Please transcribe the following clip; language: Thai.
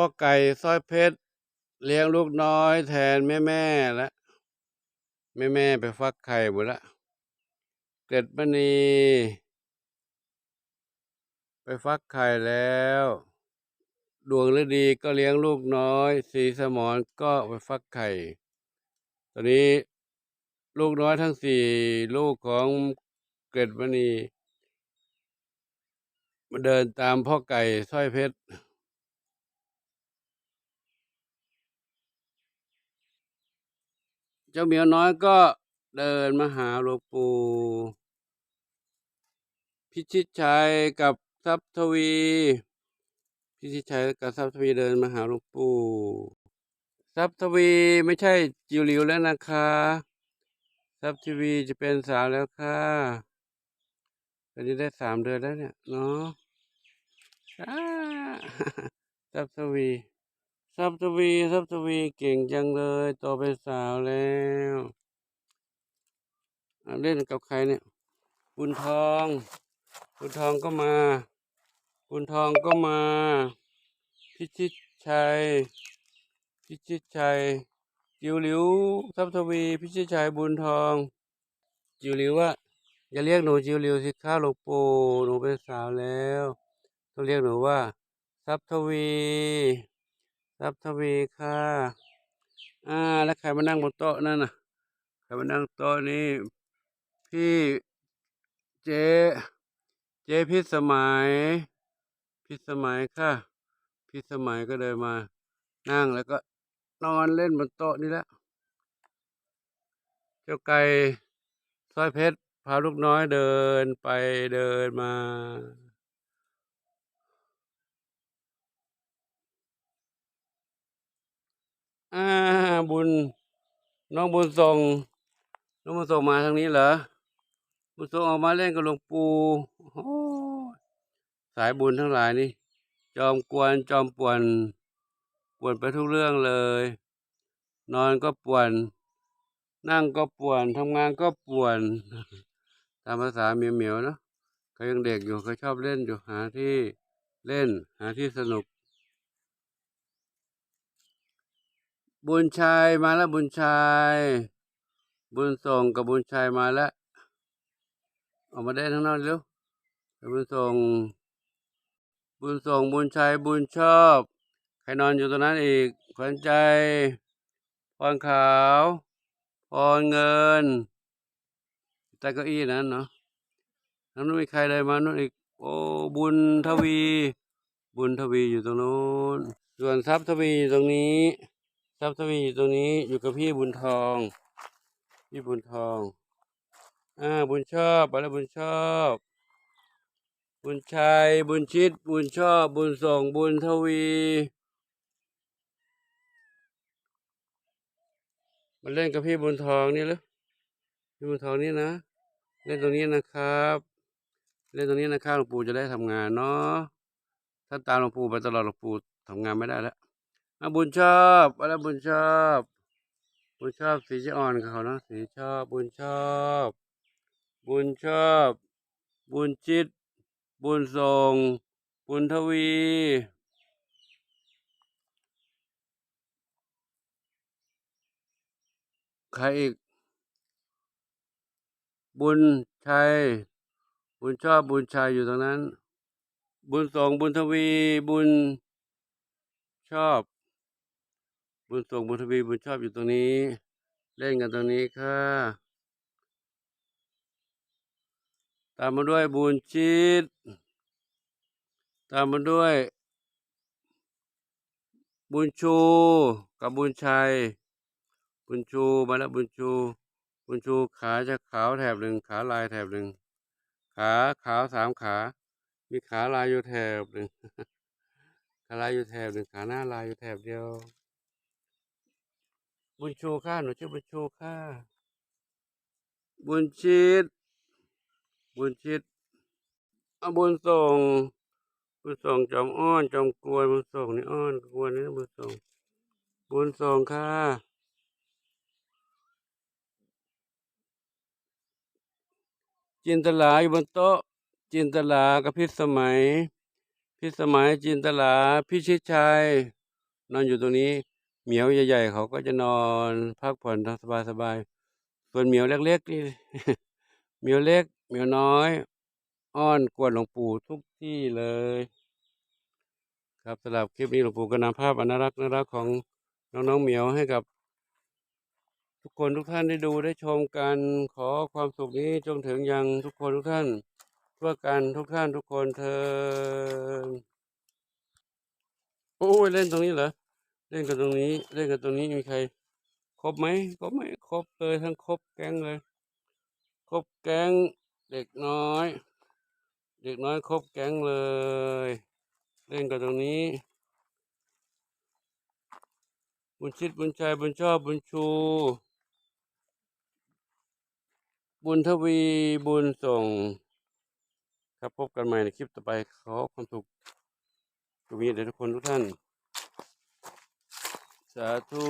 พ่อไก่สร้อยเพชร เลี้ยงลูกน้อยแทนแม่แม่และแม่แม่ไปฟักไข่หมดละเกร็ดมณี ไปฟักไข่แล้ว ดวงฤดีก็เลี้ยงลูกน้อย สีสมอนก็ไปฟักไข่ ตอนนี้ลูกน้อยทั้งสี่ลูกของเกร็ดมณีมาเดินตามพ่อไก่สร้อยเพชร เจ้าเหมียวน้อยก็เดินมาหาหลวงปู่พิชิตชัยกับทรัพย์ทวี พิชิตชัยกับทรัพย์ทวีเดินมาหาหลวงปู่ทรัพย์ทวีไม่ใช่จิวหลิวแล้วนะคะทรัพย์ทวีจะเป็นสาวแล้วค่ะตอนนี้ได้สามเดือนแล้วเนี่ยเนาะทรัพย์ทวี ทรัพย์ทวีทรัพย์ทวีเก่งจังเลยโตเป็นสาวแล้วเล่นกับใครเนี่ยบุญทองบุญทองก็มาบุญทองก็มา พิชิตชัย พิชิตชัย จิวหลิวทรัพย์ทวี พิชิตชัยบุญทอง จิวหลิวว่าอย่าเรียกหนูจิวหลิวสิข้าหลวงปู่หนูเป็นสาวแล้ว ต้องเรียกหนูว่าทรัพย์ทวี รัพย์ทวีค่ะ อ่า แล้วใครมานั่งบนโต๊ะนั่นน่ะ ใครมานั่งโต๊ะนี้ พี่เจ เจพิสมัย พิสมัยค่ะ พิสมัยก็เดินมา นั่งแล้วก็นอนเล่นบนโต๊ะนี่แหละ เจ้าไก่สร้อยเพชรพาลูกน้อยเดินไปเดินมา อ่าบุญ น้องบุญส่ง น้องบุญส่งมาทางนี้เหรอ บุญส่งออกมาเล่นกับหลวงปู่โอ้สายบุญทั้งหลายนี่ จอมกวนจอมป่วน ป่วนไปทุกเรื่องเลย นอนก็ป่วน นั่งก็ป่วนทำงานก็ป่วนตามภาษาเหมียวเหมียวๆเนอะเขายังเด็กอยู่เขาชอบเล่นอยู่หาที่เล่นหาที่สนุก บุญชัยมาแล้วบุญชัย บุญส่งกับบุญชัยมาแล้วออกมาได้ทั้งนอกเร็วบุญส่ง บุญส่งบุญชัยบุญชอบ ใครนอนอยู่ตรงนั้นอีกขวัญใจพรขาวพรเงินใต้เก้าอี้นั้นเนาะทางนู้นมีใครเลยมานู้นอีก โอ้บุญทวี บุญทวีอยู่ตรงนู้น ส่วนทรัพย์ทวีอยู่ตรงนี้ ทรัพย์ทวีอยู่ตรงนี้อยู่กับพี่บุญทอง พี่บุญทอง อ่า บุญชอบไปแล้วบุญชอบ บุญชัย บุญชิด บุญชอบ บุญส่ง บุญทวี มาเล่นกับพี่บุญทองนี่เลยพี่บุญทองนี่นะ เล่นตรงนี้นะครับ เล่นตรงนี้นะครับหลวงปู่จะได้ทำงานเนาะ ถ้าตามหลวงปู่ไปตลอดหลวงปู่ทำงานไม่ได้แล้ว อะบุญชอบไปแล้วบุญชอบ บุญชอบสีจะอ่อนเขาเนาะสีชอบ บุญชอบ บุญชอบ บุญจิต บุญทรง บุญทวีใครอีก บุญชัย บุญชอบบุญชัยอยู่ตรงนั้น บุญส่งบุญทวี บุญชอบ บุญส่งบุญทวีบุญชอบอยู่ตรงนี้ เล่นกันตรงนี้ค่ะ ตามมาด้วยบุญชิตตามมาด้วย บุญชูกับบุญชัย บุญชูมาแล้วบุญชู บุญชูขาจะขาวแถบหนึ่งขาลายแถบหนึ่งขาขาวสามขา มีขาลายอยู่แถบหนึ่งขาลายอยู่แถบหนึ่งขาหน้าลายอยู่แถบเดียว บุญชูค่ะหนูชื่อบุญชูค่ะ บุญชิตบุญชิตเอาบุญส่ง บุญส่งจอมอ้อนจอมกวนบุญส่งนี่อ้อนกวนนี่บุญส่ง บุญส่งค่ะ จินตลาอยู่บนโต๊ะ จินตลากับพิสมัย พิสมัยจินตลาพิชิตชัยนอนอยู่ตรงนี้ เหมียวใหญ่ๆเขาก็จะนอนพักผ่อนทางสบายๆส่วนเหมียวเล็กๆนี่เหมียวเล็ก เหมียวน้อย อ้อนกวนหลวงปู่ทุกที่เลย ครับสำหรับคลิปนี้หลวงปู่ก็นำภาพอนารักน่ารักของน้องๆเหมียวให้กับ ทุกคนทุกท่านได้ดูได้ชมกันขอความสุขนี้จงถึงยังทุกคนทุกท่านทั่วกันทุกท่านทุกคนเทินโอ้ยเล่นตรงนี้เหรอ เล่นกันตรงนี้ เล่นกันตรงนี้มีใคร ครบไหมครบไหมครบเลยทั้งครบแก๊งเลย ครบแก๊งเด็กน้อย เด็กน้อยครบแก๊งเลย เล่นกันตรงนี้ บุญชิดบุญชัยบุญชอบบุญชู บุญทวีบุญส่ง ครับพบกันใหม่ในคลิปต่อไปขอความสุขจงมีแด่ทุกคนทุกท่าน สาธุ